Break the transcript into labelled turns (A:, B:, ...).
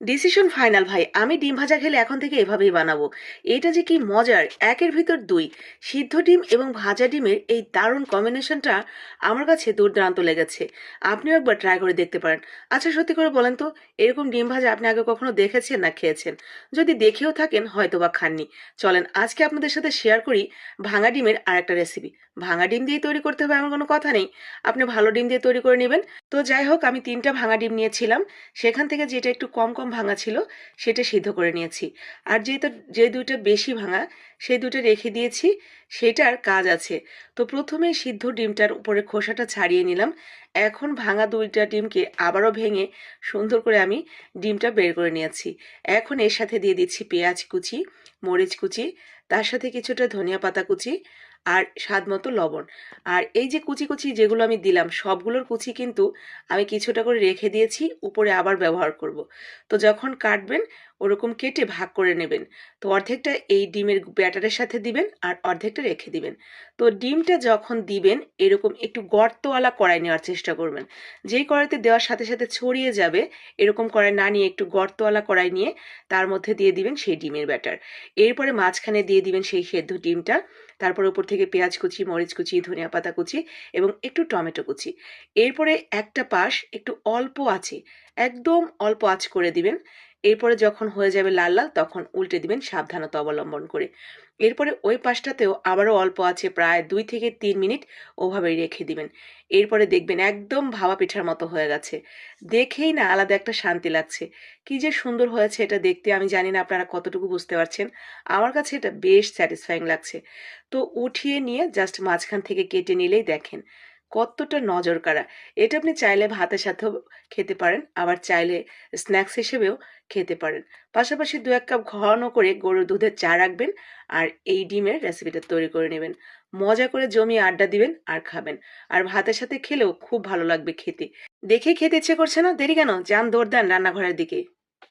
A: Decision final ভাই। আমি ডিম ভাজা খেলে এখন থেকে এভাবেই বানাবো। এটা যে কি মজার, একের ভিতর দুই। সিদ্ধ ডিম এবং ভাজা ডিমের এই দারুণ কম্বিনেশনটা আমার কাছে দুর্দান্ত লেগেছে। আপনিও একবার ট্রাই করে দেখতে পারেন। আচ্ছা সত্যি করে বলেন তো, এরকম ডিম ভাজা আপনি আগে কখনো দেখেছেন না খেয়েছেন? যদি দেখেও থাকেন হয়তো বা খাননি। চলেন, আজকে আপনাদের সাথে শেয়ার করি ভাঙা ডিমের আর একটা রেসিপি ভাঙা ডিম দিয়ে তৈরি করতে হবে এমন কোনো কথা নেই। আপনি ভালো ডিম দিয়ে তৈরি করে নেবেন। তো যাই হোক, আমি তিনটা ভাঙা ডিম নিয়েছিলাম। সেখান থেকে যেটা একটু কম কম ভাঙা ছিল, সেটা সিদ্ধ করে নিয়েছি। আর যেহেতু, যে দুইটা বেশি ভাঙা, সেই দুটো রেখে দিয়েছি সেটার কাজ আছে। তো প্রথমে সিদ্ধ ডিমটার উপরে খোসাটা ছাড়িয়ে নিলাম। এখন ভাঙা দুইটা ডিমকে আবারও ভেঙে সুন্দর করে আমি ডিমটা বের করে নিয়েছি। এখন এর সাথে দিয়ে দিচ্ছি পেঁয়াজ কুচি, মরিচ কুচি, তার সাথে কিছুটা ধনিয়া পাতা কুচি আর স্বাদ মতো লবণ। আর এই যে কুচি কুচি যেগুলো আমি দিলাম, সবগুলোর কুচি কিন্তু আমি কিছুটা করে রেখে দিয়েছি, উপরে আবার ব্যবহার করব। তো যখন কাটবেন, ওরকম কেটে ভাগ করে নেবেন। তো অর্ধেকটা এই ডিমের ব্যাটারের সাথে দিবেন আর অর্ধেকটা রেখে দিবেন। তো ডিমটা যখন দিবেন, এরকম একটু গর্তওয়ালা কড়াই নেওয়ার চেষ্টা করবেন। যেই কড়াইতে দেওয়ার সাথে সাথে ছড়িয়ে যাবে, এরকম কড়াই না নিয়ে একটু গর্তওয়ালা কড়াই নিয়ে তার মধ্যে দিয়ে দিবেন সেই ডিমের ব্যাটার। এরপরে মাঝখানে দিয়ে দিবেন সেই সেদ্ধ ডিমটা, তারপর উপর থেকে পেঁয়াজ কুচি, মরিচ কুচি, ধনিয়া পাতা কুচি এবং একটু টমেটো কুচি। এরপরে একটা পাশ একটু অল্প আছে একদম অল্প আঁচ করে দিবেন। এরপরে যখন হয়ে যাবে লাল লাল, তখন উল্টে দিবেন সাবধানতা অবলম্বন করে। এরপরে ওই পাশটাতেও আবারও অল্প আছে, প্রায় দুই থেকে তিন মিনিট ওভাবেই রেখে দিবেন। এরপরে দেখবেন একদম ভাবা পিঠার মতো হয়ে গেছে। দেখেই না আলাদা একটা শান্তি লাগছে। কি যে সুন্দর হয়েছে এটা দেখতে, আমি জানি না আপনারা কতটুকু বুঝতে পারছেন। আমার কাছে এটা বেশ স্যাটিসফাইং লাগছে। তো উঠিয়ে নিয়ে জাস্ট মাঝখান থেকে কেটে নিলেই দেখেন। কতটা নজর কাড়া এটা আপনি চাইলে ভাতের সাথেও খেতে পারেন, আবার চাইলে স্ন্যাক্স হিসেবেও খেতে পারেন। পাশাপাশি দু এক কাপ ঘন করে গরুর দুধের চা রাখবেন আর এই ডিমের রেসিপিটা তৈরি করে নেবেন। মজা করে জমিয়ে আড্ডা দিবেন আর খাবেন। আর ভাতের সাথে খেলেও খুব ভালো লাগবে খেতে। দেখে খেতে ইচ্ছে করছে না? দেরি কেন? যান দৌড় দেন রান্নাঘরের দিকে।